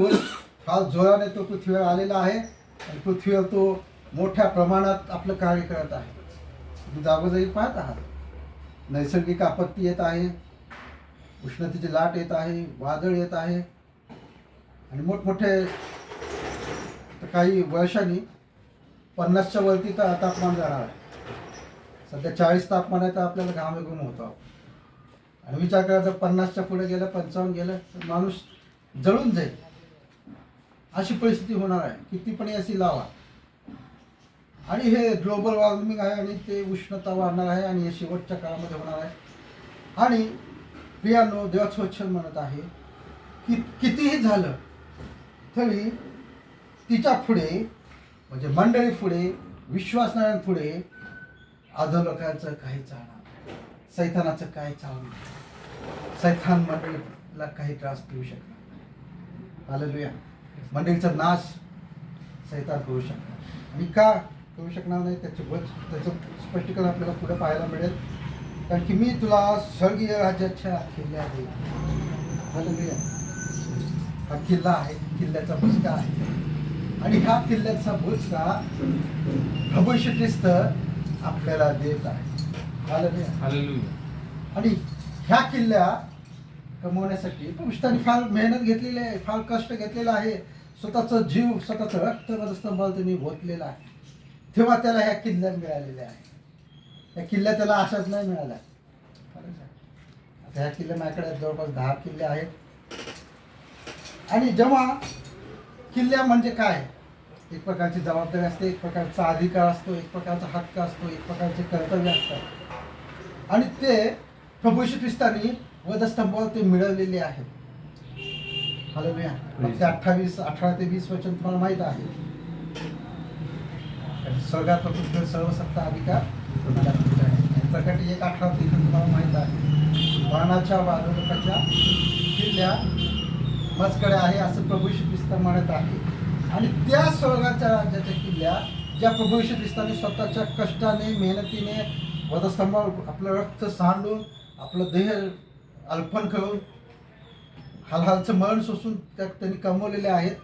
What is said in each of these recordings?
तो फार जोराने तो पृथ्वीवर आलेला आहे आणि पृथ्वीवर तो मोठ्या प्रमाणात आपलं कार्य करत आहे. तुम्ही जागोजागी पाहत आहात. नैसर्गिक आपत्ती येत आहे. उष्णतेची लाट येत आहे. वादळ येत आहे. आणि मोठमोठे तर काही वर्षांनी पन्नासच्या वरती तर तापमान जाणार आहे. सध्या चाळीस तापमान आहे तर आपल्याला घाम होतो. आणि विचार करा जर पन्नासच्या पुढे गेलं पंचावन्न गेलं तर माणूस जळून जाईल. अशी परिस्थिती होणार आहे. किती पण अशी लावा. आणि हे ग्लोबल वॉर्मिंग आहे आणि ते उष्णता वाढणार आहे आणि हे शेवटच्या काळामध्ये होणार आहे. आणि प्रियानो देवाच म्हणत आहे की कितीही झालं तरी तिच्या पुढे म्हणजे मंडळी पुढे विश्वासणाऱ्यांपुढे अधोलोकांचं काही चालणार सैतानाचं काही चालणार सैतान मंडळीला काही त्रास देऊ शकणार हालेलुया मंडळीचा नाश सैतान करू शकणार. आणि का करू शकणार नाही? त्याचे वच त्याचं स्पष्टीकरण आपल्याला पुढे पाहायला मिळेल. कारण की मी तुला स्वर्गीय राज्याच्या किल्ल्या हालेलुया हा किल्ला आहे. किल्ल्याचा बुचका आहे. आणि ह्या किल्ल्याचा प्रभू श्री ख्रिस्त आपल्याला देत आहे. आणि ह्या किल्ल्या कमवण्यासाठी. पुरुषांनी फार मेहनत घेतलेली आहे फार कष्ट घेतलेला आहे. स्वतःचं जीव स्वतःचं रक्त रक्तस्तंभाला त्यांनी ओतलेलं आहे. तेव्हा त्याला ह्या किल्ल्या मिळालेल्या आहे या किल्ल्या त्याला अशाच नाही मिळाल्या. आहे. आता ह्या किल्ल्या माझ्याकडे जवळपास दहा किल्ले आहेत. आणि जेव्हा किल्ल्या म्हणजे काय? एक प्रकारची जबाबदारी असते एक प्रकारचा अधिकार असतो एक प्रकारचा हक्क असतो एक प्रकारचे कर्तव्य असतात. आणि ते प्रभू श्री ख्रिस्तानी वधस्तंभावर ते मिळवलेले आहेत. हॅलो ते अठ्ठावीस अठरा ते वीस वचन तुम्हाला माहीत आहे. स्वर्गात सर्वसत्ता अधिकार आहे. प्रकट एक अठरा ते तुम्हाला माहीत आहे. वाहनाच्या वादकाच्या किल्ल्या मजकडे आहे असं प्रभू श्री ख्रिस्त म्हणत आहे. आणि त्या स्वर्गाच्या राज्याच्या किल्ल्या ज्या प्रभू श्री ख्रिस्ताने स्वतःच्या कष्टाने मेहनतीने वधस्तंभावर आपलं रक्त सांडून आपलं देह अर्पण करून हालहालचं मरण सोसून त्या त्यांनी कमवलेले आहेत.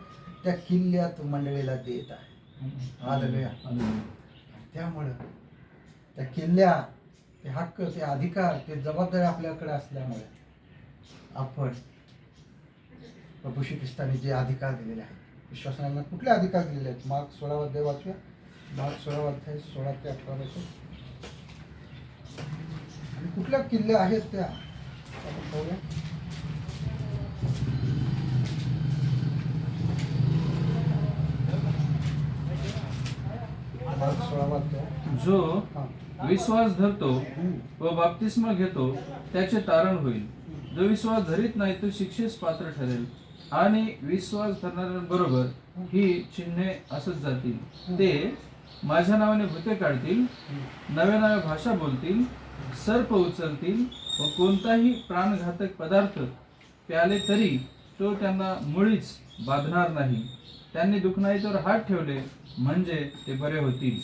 त्या किल्ल्यात मंडळीला देत आहे. हालेलुया. त्यामुळं त्या किल्ल्या ते हक्क ते अधिकार ते जबाबदारी आपल्याकडे असल्यामुळे आपण प्रभू श्री ख्रिस्ताने जे अधिकार दिलेले आहेत विश्वासांना कुठले अधिकार दिलेले आहेत? मार्ग सोळा अध्याय वाचूया. मार्ग सोळा अध्याय सोळा ते अठरा वाचू आणि कुठल्या किल्ल्या आहेत त्या? जो विश्वास धरतो. व बाप्तिस्मा घेतो त्याचे तारण होईल. जो विश्वास धरीत नाही तो शिक्षेस पात्र ठरेल. आणि विश्वास धरणाऱ्यांबरोबर ही चिन्हे असत जातील. ते माझ्या नावाने भूते काढतील नव्या नव्या भाषा बोलतील सर्प उचलतील व कोणताही प्राणघातक पदार्थ प्याले तरी तो त्यांना मुळीच बाधणार नाही. त्यांनी दुखनाईवर हात ठेवले म्हणजे ते बरे होतील.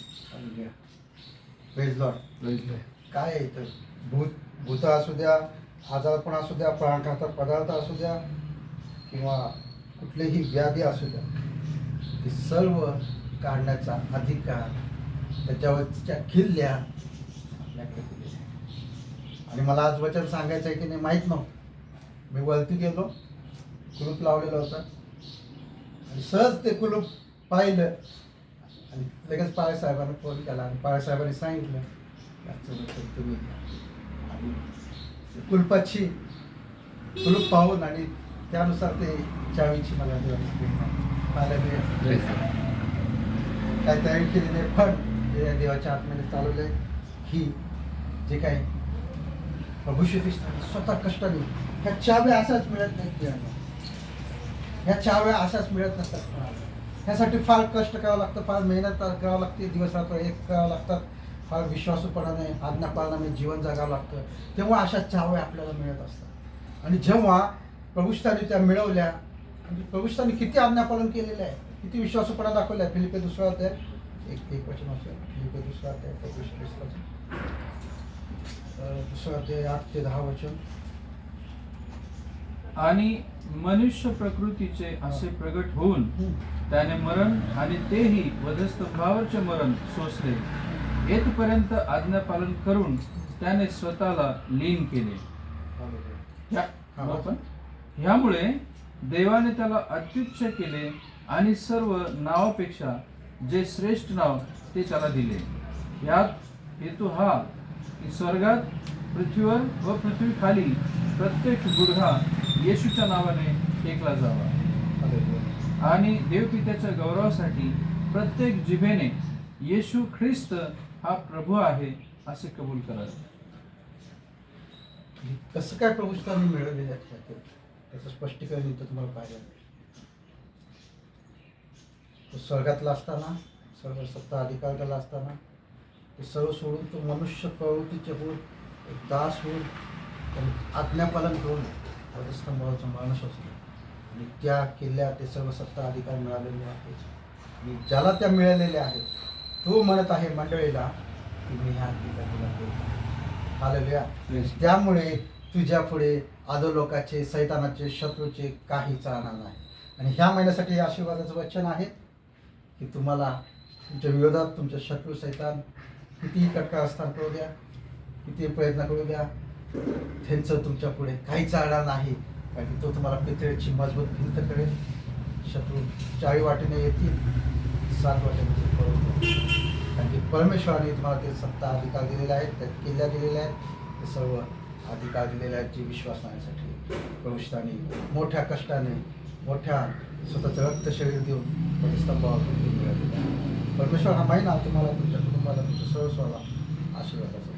काय इथं? भूत भूत असू द्या आजारपण असू द्या प्राणघातक पदार्थ असू द्या किंवा कुठलीही व्याधी असू द्या ते सर्व काढण्याचा अधिकार त्याच्यावरच्या किल्ल्या आपल्याकडे. आणि मला आज वचन सांगायचं आहे की नाही माहीत नव्हतं. मी वरती गेलो कुलूप लावलेलं होतं. आणि सहज ते कुलूप पाहिलं. आणि लगेच पाळेसाहेबांना फोन केला आणि पाळेसाहेबांनी सांगितलं याचं वचन तुम्ही आणि कुलपाची कुलूप पाहून आणि त्यानुसार ते चावीची मला काय तयारी केली नाही पण देवाच्या आत्म्याने चालवलं ही जे काय प्रभू स्वतः कष्टाने ह्या चहाव्या अशाच मिळत नाहीत प्रियांनो. ह्या चहाव्या अशाच मिळत नसतात कुणाला. ह्यासाठी फार कष्ट करावं लागतं फार मेहनत करावं लागते दिवस रात्र एक करावं लागतात फार विश्वासूपणाने आज्ञापालनाने जीवन जगावं लागतं. तेव्हा अशा चहाव्या आपल्याला मिळत असतात. आणि जेव्हा प्रभुष्ठाने त्या मिळवल्या म्हणजे प्रभुष्ठाने किती आज्ञापालन केलेलं आहे किती विश्वासूपणा दाखवल्या फिलिपे दुसरा अध्याय एक एक वचन असेल फिलिपे दुसरा अध्याय प्रभुष्ठ दुसरा आठ ते दहा वचन. आणि मनुष्य प्रकृतीचे असे प्रगट होऊन. त्याने मरण आणि तेही वधस्तंभावरचे मरण सोसले. येथपर्यंत आज्ञापालन करून त्याने स्वतःला लीन केले. ह्यामुळे देवाने त्याला अत्युच्च केले आणि सर्व नावापेक्षा जे श्रेष्ठ नाव ते त्याला दिले. यात हेतू हा स्वर्गात पृथ्वीवर व पृथ्वी खाली प्रत्येक गुडघा येशूच्या नावाने टेकला जावा. आणि देवपित्याच्या गौरवासाठी प्रत्येक जिभेने येशू ख्रिस्त हा प्रभू आहे असे कबूल करावे. कसं काय प्रभुस्थानी मिळवलेले आहेत त्याचं स्पष्टीकरण इथं तुम्हाला पाहिजे स्वर्गातला असताना सर्व सत्ता अधिकार असताना ते सर्व सोडून तो मनुष्य प्रवृत्तीचे होऊन एक दास होऊन आज्ञापालन करून वधस्तंभाचा माणूस असतो. आणि त्या किल्ल्यात ते सर्व सत्ता अधिकार मिळालेले आहेत. आणि ज्याला त्या मिळालेल्या आहेत तो म्हणत आहे मंडळीला की मी ह्या किल्ला तुला देतो हालेलुया त्यामुळे तुझ्या पुढे अधोलोकाचे सैतानाचे शत्रूचे काही चालणार नाही. आणि ह्या महिन्यासाठी आशीर्वादाचं वचन आहे की तुम्हाला तुमच्या विरोधात तुमचे शत्रू सैतान कितीही कटका असताना करू द्या. किती प्रयत्न करू द्या. त्यांचं तुमच्यापुढे काही चालणार नाही. कारण की तो तुम्हाला पितळेची मजबूत भिंत करेल. शत्रू चारी वाटेने येतील. सात वाटेने कारण की परमेश्वराने तुम्हाला ते सत्ता अधिकार दिलेले आहेत त्या किल्ल्या दिलेल्या आहेत. ते सर्व अधिकार दिलेले आहेत जे विश्वास मानण्यासाठी प्रविष्ठाने मोठ्या कष्टाने मोठ्या स्वतःचं रक्त शरीर देऊन स्तंभावर मिळालेलं परमेश्वर हा महिना तुम्हाला तुमच्या कुटुंबाला तुमच्या सर्वस्वाला आशीर्वादाचा